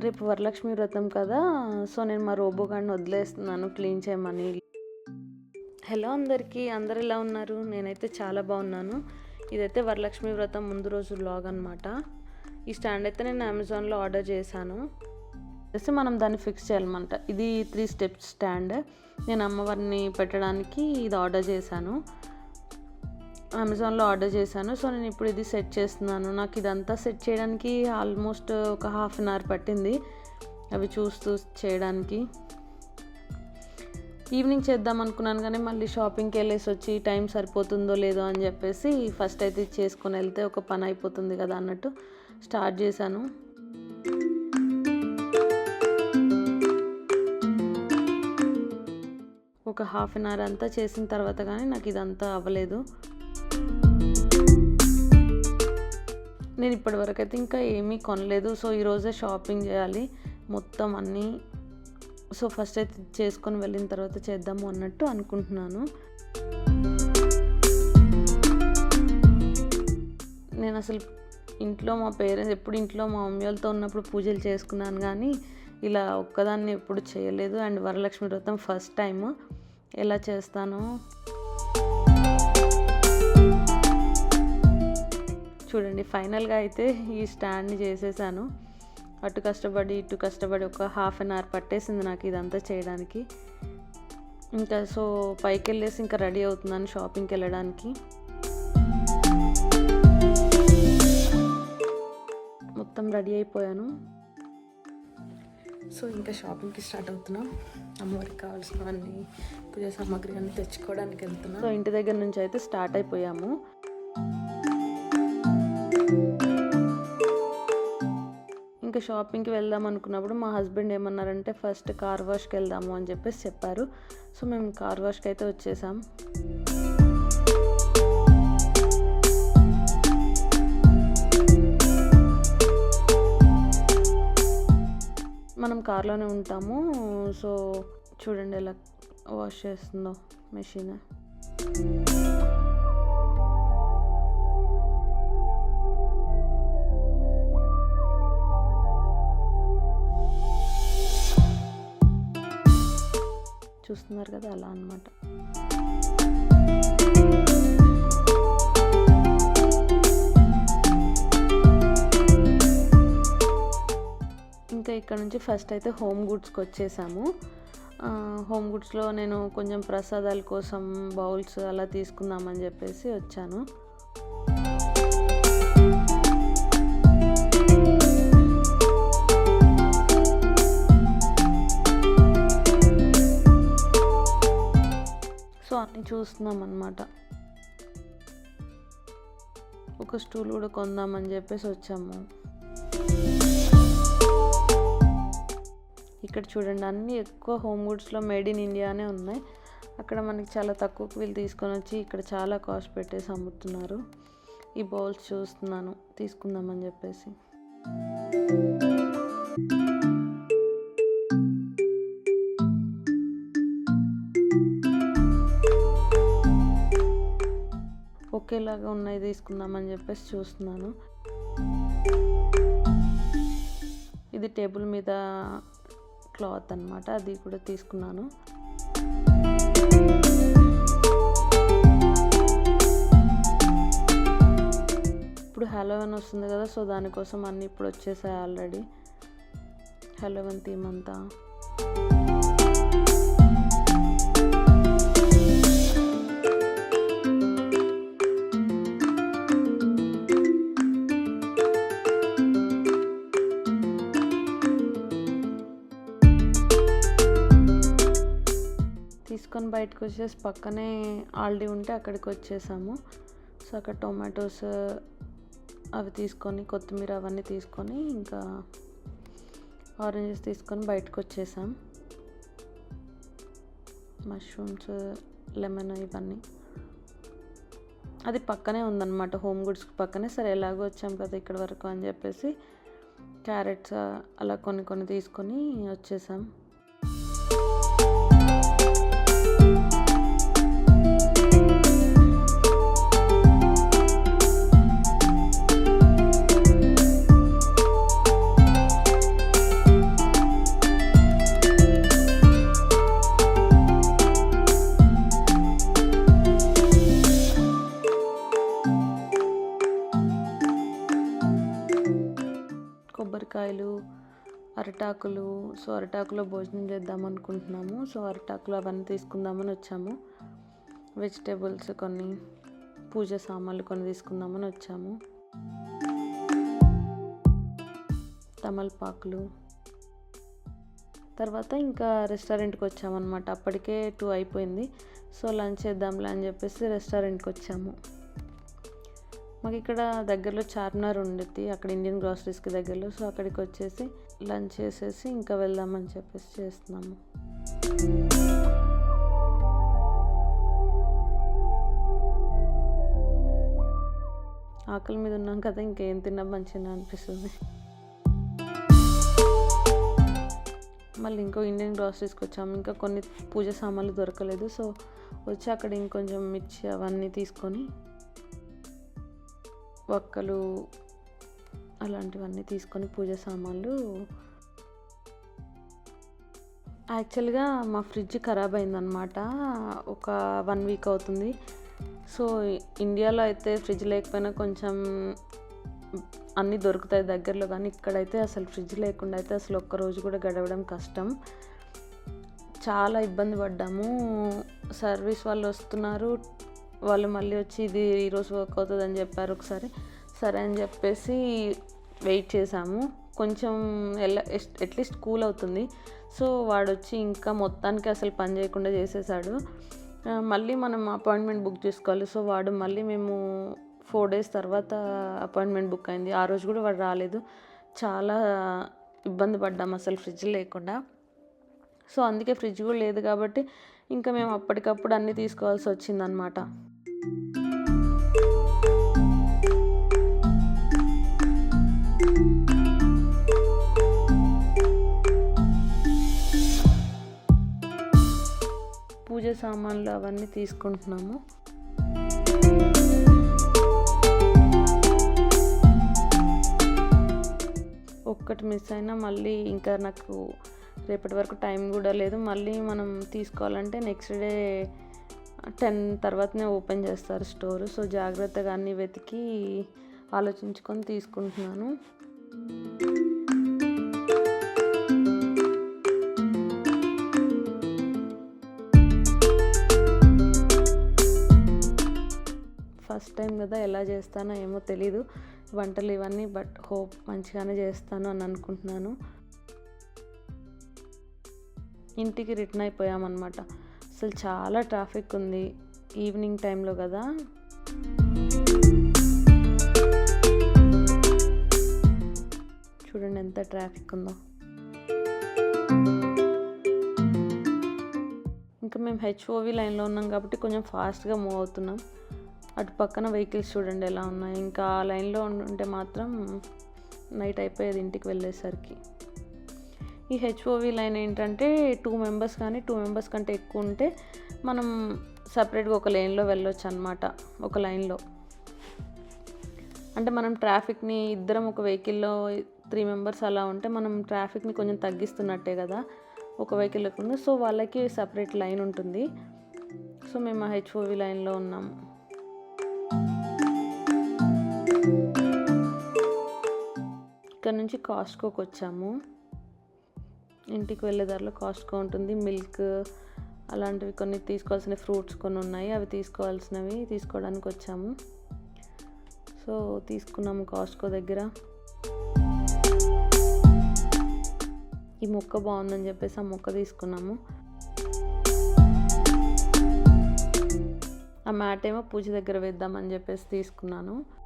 రేపు వరలక్ష్మి వ్రతం కదా సో నేను మా రోబో గాడిని వదిలేస్తున్నాను క్లీన్ చేయమని. హలో అందరికీ అందరు ఎలా ఉన్నారు? నేనైతే చాలా బాగున్నాను. ఇదైతే వరలక్ష్మి వ్రతం ముందు రోజు లాగ్ అనమాట ఈ స్టాండ్ అయితే నేను అమెజాన్లో ఆర్డర్ చేశాను. చేసి మనం దాన్ని ఫిక్స్ చేయాలన్నమాట. ఇది త్రీ స్టెప్స్ స్టాండ్ నేను అమ్మవారిని పెట్టడానికి ఇది ఆర్డర్ చేశాను. అమెజాన్లో ఆర్డర్ చేశాను. సో నేను ఇప్పుడు ఇది సెట్ చేస్తున్నాను. నాకు ఇదంతా సెట్ చేయడానికి ఆల్మోస్ట్ ఒక హాఫ్ అన్ అవర్ పట్టింది అవి చూస్తూ చేయడానికి. ఈవినింగ్ చేద్దాం అనుకున్నాను కానీ మళ్ళీ షాపింగ్కి వెళ్ళేసి వచ్చి టైం సరిపోతుందో లేదో అని చెప్పేసి ఫస్ట్ అయితే ఇది చేసుకొని వెళ్తే ఒక పని అయిపోతుంది కదా అన్నట్టు స్టార్ట్ చేశాను. ఒక హాఫ్ అన్ అవర్ అంతా చేసిన తర్వాత కానీ నాకు ఇదంతా అవ్వలేదు. నేను ఇప్పటివరకు అయితే ఇంకా ఏమీ కొనలేదు. సో ఈరోజే షాపింగ్ చేయాలి. మొత్తం అన్నీ. సో ఫస్ట్ అయితే చేసుకొని వెళ్ళిన తర్వాత చేద్దాము అన్నట్టు అనుకుంటున్నాను. నేను అసలు ఇంట్లో మా పేరెంట్స్ ఎప్పుడు ఇంట్లో మా మమ్మీ వాళ్ళతో ఉన్నప్పుడు పూజలు చేసుకున్నాను కానీ ఇలా ఒక్కదాన్ని ఎప్పుడు చేయలేదు. అండ్ వరలక్ష్మి వ్రతం ఫస్ట్ టైం ఎలా చేస్తానో. చూడండి ఫైనల్గా అయితే ఈ స్టాండ్ని చేసేసాను. అటు కష్టపడి ఇటు కష్టపడి ఒక హాఫ్ అన్ అవర్ పట్టేసింది నాకు ఇదంతా చేయడానికి. ఇంకా సో పైకి వెళ్ళేసి ఇంకా రెడీ అవుతున్నాను షాపింగ్కి వెళ్ళడానికి. మొత్తం రెడీ అయిపోయాను. సో ఇంకా షాపింగ్కి స్టార్ట్ అవుతున్నాం. అమ్మవారికి కావాల్సినవన్నీ పూజ సామాగ్రి అన్నీ తెచ్చుకోవడానికి వెళ్తున్నాం. సో ఇంటి దగ్గర నుంచి అయితే స్టార్ట్ అయిపోయాము. ఇంకా షాపింగ్కి వెళ్దాం అనుకున్నప్పుడు మా హస్బెండ్ ఏమన్నారంటే ఫస్ట్ కార్ వాష్కి వెళ్దాము అని చెప్పేసి చెప్పారు. సో మేము కార్ వాష్కి అయితే వచ్చేసాం. మనం కార్లోనే ఉంటాము. సో చూడండి ఎలా వాష్ చేస్తుందో మెషిన్. చూస్తున్నారు కదా అలా అనమాట ఇంకా ఇక్కడ నుంచి ఫస్ట్ అయితే హోమ్ గుడ్స్కి వచ్చేసాము. హోమ్ గుడ్స్లో నేను కొంచెం ప్రసాదాల కోసం బౌల్స్ అలా తీసుకుందామని చెప్పేసి వచ్చాను. చూస్తున్నాం అనమాట ఒక స్టూల్ కూడా కొందామని చెప్పేసి వచ్చాము. ఇక్కడ చూడండి అన్నీ ఎక్కువ హోమ్ గుడ్స్లో మేడ్ ఇన్ ఇండియానే ఉన్నాయి. అక్కడ మనకి చాలా తక్కువకి వీళ్ళు తీసుకొని వచ్చి ఇక్కడ చాలా కాస్ట్ పెట్టేసి అమ్ముతున్నారు. ఈ బౌల్స్ చూస్తున్నాను తీసుకుందామని చెప్పేసి. ఒకేలాగా ఉన్నాయి తీసుకుందామని చెప్పేసి చూస్తున్నాను. ఇది టేబుల్ మీద క్లాత్ అనమాట అది కూడా తీసుకున్నాను. ఇప్పుడు హలోవెన్ వస్తుంది కదా సో దానికోసం అన్నీ ఇప్పుడు వచ్చేసాయి ఆల్రెడీ హలోవెన్ థీమ్ అంతా. బయటకు వచ్చేసి పక్కనే ఆల్డీ ఉంటే అక్కడికి వచ్చేసాము సో అక్కడ టొమాటోస్ అవి తీసుకొని కొత్తిమీర అవన్నీ తీసుకొని ఇంకా ఆరెంజెస్ తీసుకొని బయటకు వచ్చేసాం మష్రూమ్స్ లెమన్ ఇవన్నీ. అది పక్కనే ఉందన్నమాట హోమ్ గుడ్స్ పక్కనే. సరే ఎలాగో వచ్చాం కదా ఇక్కడ వరకు అని చెప్పేసి క్యారెట్స్ అలా కొన్ని కొన్ని తీసుకొని వచ్చేసాం. కొబ్బరికాయలు అరిటాకులు. సో అరిటాకులో భోజనం చేద్దాం అనుకుంటున్నాము. సో అరిటాకులు అవన్నీ తీసుకుందామని వచ్చాము. వెజిటేబుల్స్ కొన్ని పూజ సామాన్లు కొన్ని తీసుకుందామని వచ్చాము. తమలపాకులు. తర్వాత ఇంకా రెస్టారెంట్కి వచ్చామన్నమాట. అప్పటికే టూ అయిపోయింది. సో లంచ్ చేద్దాంలే అని చెప్పేసి రెస్టారెంట్కి వచ్చాము. మాకు ఇక్కడ దగ్గరలో చార్మినార్ ఉండేది అక్కడ ఇండియన్ గ్రాసరీస్కి దగ్గరలో. సో అక్కడికి వచ్చేసి లంచ్ చేసేసి ఇంకా వెళ్దామని చెప్పేసి చేస్తున్నాము. ఆకలి మీద ఉన్నాం కదా ఇంకేం తిన్నా మంచిగా అనిపిస్తుంది. మళ్ళీ ఇంకో ఇండియన్ గ్రాసరీస్కి వచ్చాము. ఇంకా కొన్ని పూజ సామాన్లు దొరకలేదు. సో వచ్చి అక్కడ ఇంకొంచెం మిర్చి అవన్నీ తీసుకొని వక్కలు అలాంటివన్నీ తీసుకొని పూజ సామాన్లు. యాక్చువల్గా మా ఫ్రిడ్జ్ ఖరాబ్ అయిందనమాట ఒక వన్ వీక్ అవుతుంది. సో ఇండియాలో అయితే ఫ్రిడ్జ్ లేకపోయినా కొంచెం అన్నీ దొరుకుతాయి దగ్గరలో కానీ ఇక్కడైతే అసలు ఫ్రిడ్జ్ లేకుండా అయితే అసలు ఒక్క రోజు కూడా గడవడం కష్టం. చాలా ఇబ్బంది పడ్డాము. సర్వీస్ వాళ్ళు వస్తున్నారు. వాళ్ళు మళ్ళీ వచ్చి ఇది ఈరోజు వర్క్ అవుతుంది అని చెప్పారు ఒకసారి. సరే అని చెప్పేసి వెయిట్ చేసాము. కొంచెం ఎలా అట్లీస్ట్ కూల్ అవుతుంది. సో వాడు వచ్చి ఇంకా మొత్తానికి అసలు పని చేయకుండా చేసేసాడు. మళ్ళీ మనం అపాయింట్మెంట్ బుక్ చేసుకోవాలి. సో వాడు మళ్ళీ మేము ఫోర్ డేస్ తర్వాత అపాయింట్మెంట్ బుక్ అయింది. ఆ రోజు కూడా వాడు రాలేదు. చాలా ఇబ్బంది పడ్డాం అసలు ఫ్రిడ్జ్ లేకుండా. సో అందుకే ఫ్రిడ్జ్ కూడా లేదు కాబట్టి ఇంకా మేము అప్పటికప్పుడు అన్నీ తీసుకోవాల్సి వచ్చిందనమాట పూజ సామాన్లు అవన్నీ తీసుకుంటున్నాము. ఒక్కటి మిస్ అయినా మళ్ళీ ఇంకా నాకు రేపటి వరకు టైం కూడా లేదు. మళ్ళీ మనం తీసుకోవాలంటే నెక్స్ట్ డే టెన్ తర్వాతనే ఓపెన్ చేస్తారు స్టోర్. సో జాగ్రత్తగా అన్నీ వెతికి ఆలోచించుకొని తీసుకుంటున్నాను. ఫస్ట్ టైం కదా ఎలా చేస్తానో ఏమో తెలీదు. వంటలు ఇవన్నీ బట్ హోప్ మంచిగానే చేస్తాను అని అనుకుంటున్నాను. ఇంటికి రిటర్న్ అయిపోయామన్నమాట. అసలు చాలా ట్రాఫిక్ ఉంది ఈవినింగ్ టైంలో కదా. చూడండి ఎంత ట్రాఫిక్ ఉందో. ఇంకా మేము హెచ్ఓవి లైన్లో ఉన్నాం కాబట్టి కొంచెం ఫాస్ట్గా మూవ్ అవుతున్నాం. అటు పక్కన వెహికల్స్ చూడండి ఎలా ఉన్నాయి. ఇంకా ఆ లైన్లో ఉంటే మాత్రం నైట్ అయిపోయేది ఇంటికి వెళ్ళేసరికి. ఈ హెచ్ఓవి లైన్ ఏంటంటే టూ మెంబర్స్ కానీ టూ మెంబర్స్ కంటే ఎక్కువ ఉంటే మనం సపరేట్గా ఒక లైన్లో వెళ్ళొచ్చు అనమాట ఒక లైన్లో అంటే మనం ట్రాఫిక్ని ఇద్దరం ఒక వెహికల్లో త్రీ మెంబర్స్ అలా ఉంటే మనం ట్రాఫిక్ని కొంచెం తగ్గిస్తున్నట్టే కదా ఒక వెహికల్ లేకుండా సో వాళ్ళకి సపరేట్ లైన్ ఉంటుంది. సో మేము ఆ హెచ్ఓవి లైన్లో ఉన్నాము ఇక్కడ నుంచి కాస్ట్కోకి వచ్చాము. ఇంటికి వెళ్ళే దారిలో కాస్ట్కో ఉంటుంది. మిల్క్ అలాంటివి కొన్ని తీసుకోవాల్సిన ఫ్రూట్స్ కొన్ని ఉన్నాయి. అవి తీసుకోవాల్సినవి తీసుకోవడానికి వచ్చాము. సో తీసుకున్నాము కాస్ట్కో దగ్గర. ఈ మొక్క బాగుందని చెప్పేసి ఆ మొక్క తీసుకున్నాము. ఆ మ్యాట్ ఏమో పూజ దగ్గర వేద్దామని చెప్పేసి తీసుకున్నాను.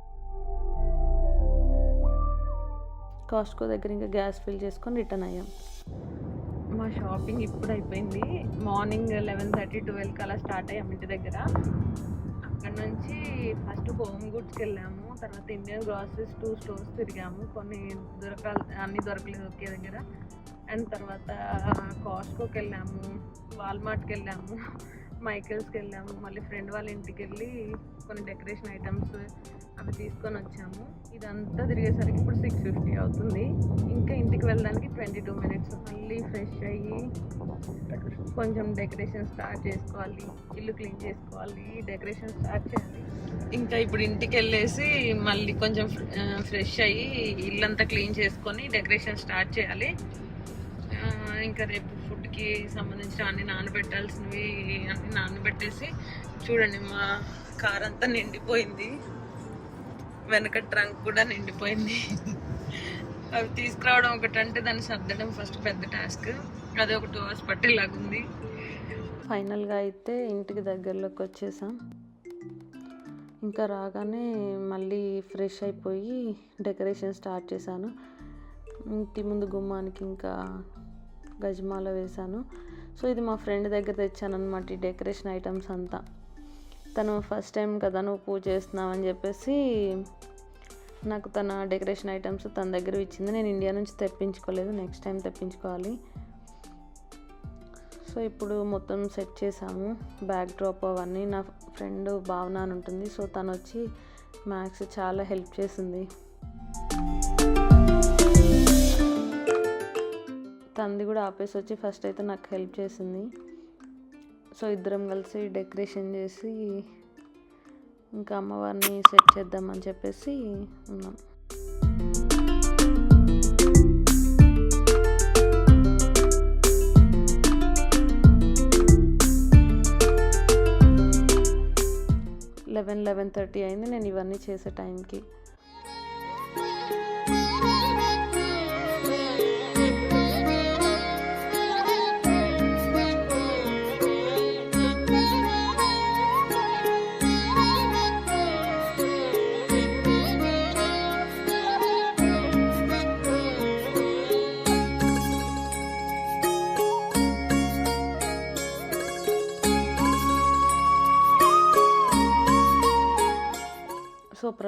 కాస్ట్కో దగ్గర ఇంకా గ్యాస్ ఫిల్ చేసుకొని రిటర్న్ అయ్యాం. మా షాపింగ్ ఇప్పుడు అయిపోయింది. మార్నింగ్ లెవెన్ థర్టీ ట్వెల్వ్కి అలా స్టార్ట్ అయ్యాం ఇంటి దగ్గర. అక్కడ నుంచి ఫస్ట్ హోమ్ గుడ్స్కి వెళ్ళాము. తర్వాత ఇండియన్ గ్రాసరీస్ టూ స్టోర్స్ తిరిగాము. కొన్ని దొరకాలి అన్నీ దొరకలేదు ఒకే దగ్గర. అండ్ తర్వాత కాస్ట్కోకి వెళ్ళాము. వాల్మార్ట్కి వెళ్ళాము. మైకిల్స్కి వెళ్ళాము మళ్ళీ ఫ్రెండ్ వాళ్ళ ఇంటికి వెళ్ళి కొన్ని డెకరేషన్ ఐటమ్స్ అవి తీసుకొని వచ్చాము ఇదంతా తిరిగేసరికి ఇప్పుడు సిక్స్ ఫిఫ్టీ అవుతుంది. ఇంకా ఇంటికి వెళ్ళడానికి ట్వంటీ టూ మినిట్స్ మళ్ళీ ఫ్రెష్ అయ్యి కొంచెం డెకరేషన్ స్టార్ట్ చేసుకోవాలి. ఇల్లు క్లీన్ చేసుకోవాలి. డెకరేషన్ స్టార్ట్ చేయాలి. ఇంకా ఇప్పుడు ఇంటికి వెళ్ళేసి మళ్ళీ కొంచెం ఫ్రెష్ అయ్యి ఇల్లంతా క్లీన్ చేసుకొని డెకరేషన్ స్టార్ట్ చేయాలి. ఇంకా రేపు ఫుడ్కి సంబంధించిన అన్ని నానబెట్టాల్సినవి అన్ని నానబెట్టేసి చూడండి మా కార్ అంతా నిండిపోయింది. వెనక ట్రంక్ కూడా నిండిపోయింది. అవి తీసుకురావడం ఒకటి అంటే దాన్ని సర్దడం ఫస్ట్ పెద్ద టాస్క్ అది ఒక టూ అవర్స్ పట్టేలాగుంది. ఫైనల్గా అయితే ఇంటికి దగ్గరలోకి వచ్చేసాం. ఇంకా రాగానే మళ్ళీ ఫ్రెష్ అయిపోయి డెకరేషన్ స్టార్ట్ చేశాను. ఇంటి ముందు గుమ్మానికి ఇంకా గజమాల వేశాను. సో ఇది మా ఫ్రెండ్ దగ్గర తెచ్చానమాట ఈ డెకరేషన్ ఐటమ్స్ అంతా. తను ఫస్ట్ టైం కదా నువ్వు పూజ చేస్తున్నావు అని చెప్పేసి నాకు తన డెకరేషన్ ఐటమ్స్ తన దగ్గర ఇచ్చింది. నేను ఇండియా నుంచి తెప్పించుకోలేదు నెక్స్ట్ టైం తెప్పించుకోవాలి. సో ఇప్పుడు మొత్తం సెట్ చేసాము బ్యాక్ డ్రాప్ అవన్నీ. నా ఫ్రెండ్ భావన అని ఉంటుంది. సో తను వచ్చి మ్యాథ్స్ చాలా హెల్ప్ చేసింది. తనది కూడా ఆపేసి వచ్చి ఫస్ట్ అయితే నాకు హెల్ప్ చేసింది. సో ఇద్దరం కలిసి డెకరేషన్ చేసి ఇంకా అమ్మవారిని సెట్ చేద్దామని చెప్పేసి ఉన్నాం. లెవెన్ లెవెన్ థర్టీ అయింది. నేను ఇవన్నీ చేసే టైంకి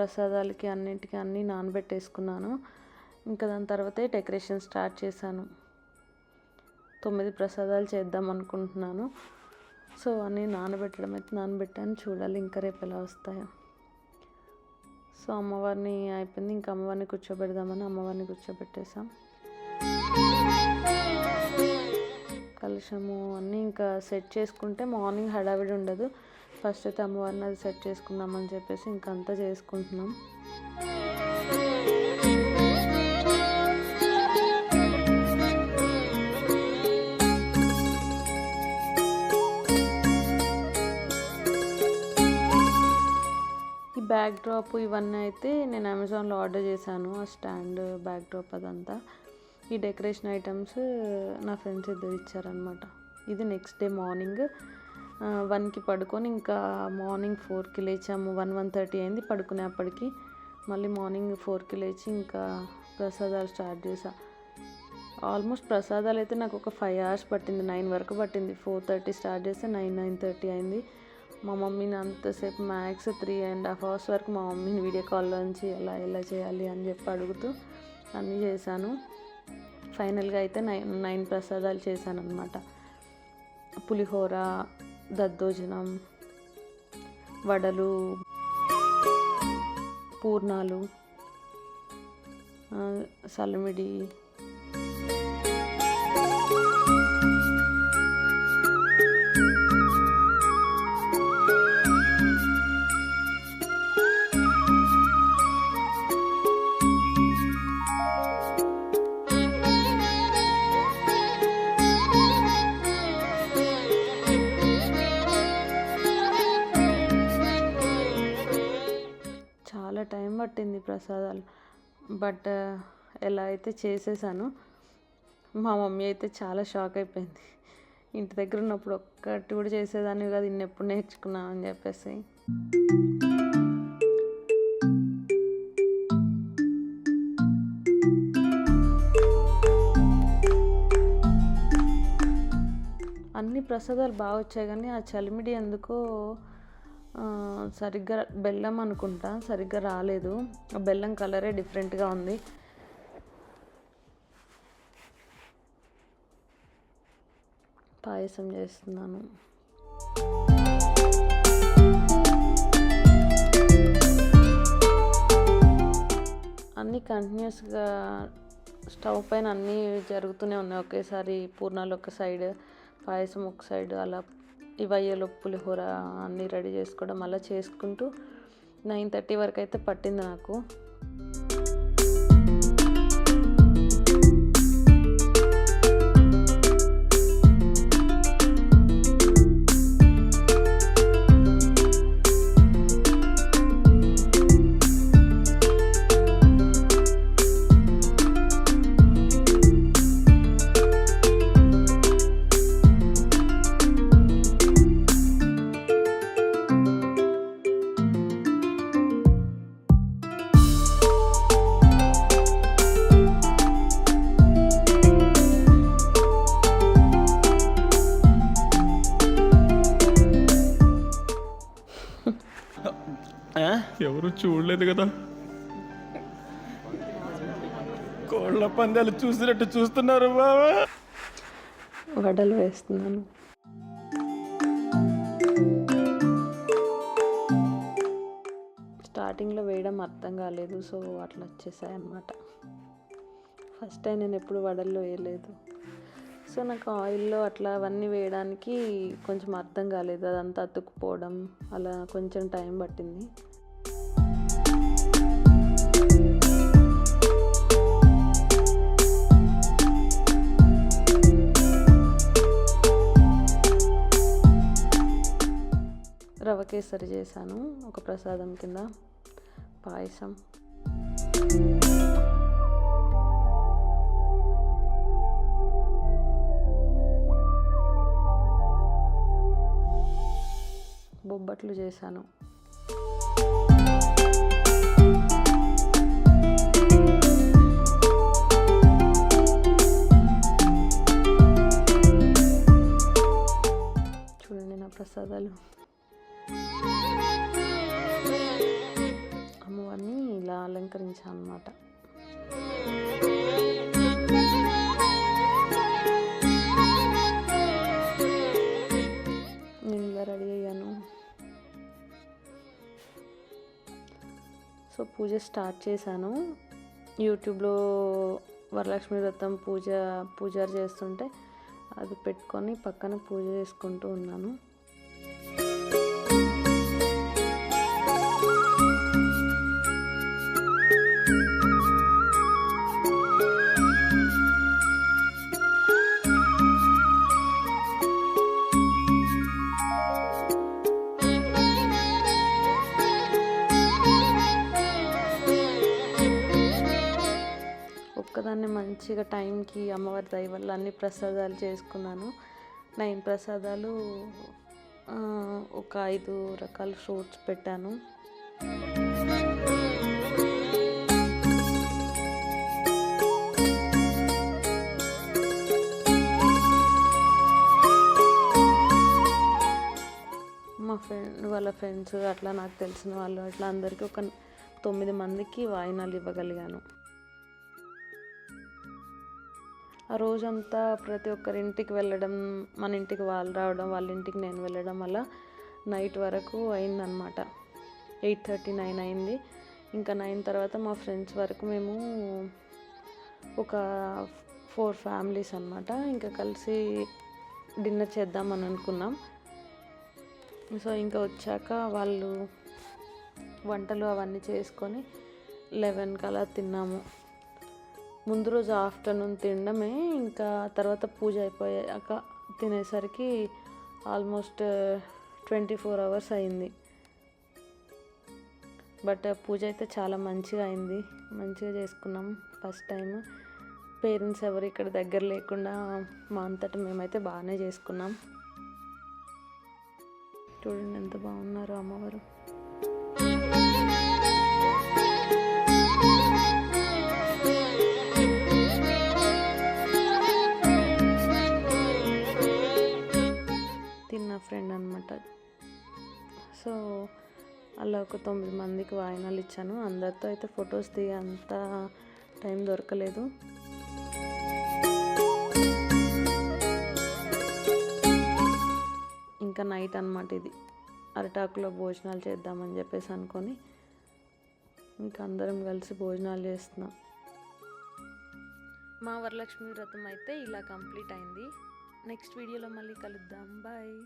ప్రసాదాలకి అన్నింటికి అన్నీ నానబెట్టేసుకున్నాను. ఇంకా దాని తర్వాతే డెకరేషన్ స్టార్ట్ చేశాను. తొమ్మిది ప్రసాదాలు చేద్దాం అనుకుంటున్నాను. సో అన్నీ నానబెట్టడం అయితే నానబెట్టాను. చూడాలి ఇంకా రేపు ఎలా వస్తాయో. సో అమ్మవారిని అయిపోయింది. ఇంకా అమ్మవారిని కూర్చోబెడదామని అమ్మవారిని కూర్చోబెట్టేసాం కలుషము అన్నీ ఇంకా సెట్ చేసుకుంటే మార్నింగ్ హడావిడి ఉండదు. ఫస్ట్ అయితే అమ్మవారిని అది సెట్ చేసుకుందామని చెప్పేసి ఇంకంతా అంతా చేసుకుంటున్నాం. ఈ బ్యాక్ డ్రాప్ ఇవన్నీ అయితే నేను అమెజాన్లో ఆర్డర్ చేశాను ఆ స్టాండ్ బ్యాక్ డ్రాప్ అదంతా. ఈ డెకరేషన్ ఐటమ్స్ నా ఫ్రెండ్స్ ఇద్దరు ఇచ్చారనమాట ఇది నెక్స్ట్ డే మార్నింగ్. వన్కి పడుకొని ఇంకా మార్నింగ్ ఫోర్కి లేచాము. వన్ వన్ థర్టీ అయింది పడుకునేప్పటికి. మళ్ళీ మార్నింగ్ ఫోర్కి లేచి ఇంకా ప్రసాదాలు స్టార్ట్ చేసా ఆల్మోస్ట్ ప్రసాదాలు అయితే నాకు ఒక ఫైవ్ అవర్స్ పట్టింది నైన్ వరకు పట్టింది. ఫోర్ థర్టీ స్టార్ట్ చేస్తే నైన్ నైన్ థర్టీ అయింది. మా మమ్మీని అంతసేపు max three and half hours వరకు మా మమ్మీని వీడియో కాల్లో నుంచి ఎలా ఎలా చేయాలి అని చెప్పి అడుగుతూ అన్నీ చేశాను. ఫైనల్గా అయితే నైన్ నైన్ ప్రసాదాలు చేశాను అనమాట పులిహోర దద్దోజనం వడలు పూర్ణాలు ఆ, సలిమిడి బట్ ఎలా అయితే చేసేసాను మా మమ్మీ అయితే చాలా షాక్ అయిపోయింది. ఇంటి దగ్గర ఉన్నప్పుడు ఒక్కటి కూడా చేసేదాన్ని కాదు ఇన్ని ఎప్పుడు నేర్చుకున్నావు అని చెప్పేసి. అన్ని ప్రసాదాలు బాగా వచ్చాయి కానీ ఆ చలిమిడి ఎందుకో సరిగ్గా బెల్లం అనుకుంటా సరిగ్గా రాలేదు. ఆ బెల్లం కలరే డిఫరెంట్గా ఉంది. పాయసం చేస్తున్నాను. అన్నీ కంటిన్యూస్గా స్టవ్ పైన అన్నీ జరుగుతూనే ఉన్నాయి. ఒకేసారి పూర్ణాలు ఒక సైడ్ పాయసం ఒక సైడ్ అలా ఇవయ్యలో పులిహోర అన్నీ రెడీ చేసుకోవడం అలా చేసుకుంటూ నైన్ థర్టీ వరకు అయితే పట్టింది నాకు. ఎవరు చూడలేదు కదా. కోళ్ళ పందాలు చూసినట్టు చూస్తున్నారు బాబా వడలు వేస్తున్నాను. స్టార్టింగ్లో వేయడం అర్థం కాలేదు సో అట్లా వచ్చేసాయి అన్నమాట ఫస్ట్ టైం నేను ఎప్పుడు వడల్లో వేయలేదు. సో నాకు ఆయిల్లో అట్లా అవన్నీ వేయడానికి కొంచెం అర్థం కాలేదు అదంతా అతుక్కుపోవడం అలా కొంచెం టైం పట్టింది. రవ కేసరి చేశాను. ఒక ప్రసాదం కింద. పాయసం. బొబ్బట్లు చేశాను. అనమాట నేను రెడీ అయ్యాను. సో పూజ స్టార్ట్ చేశాను. యూట్యూబ్లో వరలక్ష్మి వ్రతం పూజ పూజారు చేస్తుంటే అది పెట్టుకొని పక్కన పూజ చేసుకుంటూ ఉన్నాను. టైంకి అమ్మవారి దయ వల్ల అన్ని ప్రసాదాలు చేసుకున్నాను. నైన్ ప్రసాదాలు ఒక ఐదు రకాల ఫ్రూట్స్ పెట్టాను. మా ఫ్రెండ్ వాళ్ళ ఫ్రెండ్స్ అట్లా నాకు తెలిసిన వాళ్ళు అట్లా అందరికీ ఒక తొమ్మిది మందికి వాయినాలు ఇవ్వగలిగాను. ఆ రోజంతా ప్రతి ఒక్కరి ఇంటికి వెళ్ళడం మన ఇంటికి వాళ్ళు రావడం వాళ్ళ ఇంటికి నేను వెళ్ళడం వల్ల నైట్ వరకు అయిందనమాట ఎయిట్ థర్టీ నైన్ అయింది. ఇంకా నైన్ తర్వాత మా ఫ్రెండ్స్ వరకు మేము ఒక ఫోర్ ఫ్యామిలీస్ అనమాట ఇంకా కలిసి డిన్నర్ చేద్దామని అనుకున్నాం. సో ఇంకా వచ్చాక వాళ్ళు వంటలు అవన్నీ చేసుకొని లెవెన్కి అలా తిన్నాము. ముందు రోజు ఆఫ్టర్నూన్ తినడమే ఇంకా తర్వాత పూజ అయిపోయాక తినేసరికి ఆల్మోస్ట్ ట్వంటీ ఫోర్ అవర్స్ అయింది. బట్ పూజ అయితే చాలా మంచిగా అయింది. మంచిగా చేసుకున్నాం ఫస్ట్ టైం పేరెంట్స్ ఎవరు ఇక్కడ దగ్గర లేకుండా మా అంతటా మేమైతే బాగానే చేసుకున్నాం. చూడండి ఎంత బాగున్నారు అమ్మవారు. అలా ఒక తొమ్మిది మందికి వాయినాలు ఇచ్చాను. అందరితో అయితే ఫొటోస్ దిగే అంత టైం దొరకలేదు. ఇంకా నైట్ అనమాట ఇది. అరిటాకులో భోజనాలు చేద్దామని చెప్పేసి అనుకొని ఇంకా అందరం కలిసి భోజనాలు చేస్తున్నాం. మా వరలక్ష్మి వ్రతం అయితే ఇలా కంప్లీట్ అయింది. నెక్స్ట్ వీడియోలో మళ్ళీ కలుద్దాం. బాయ్.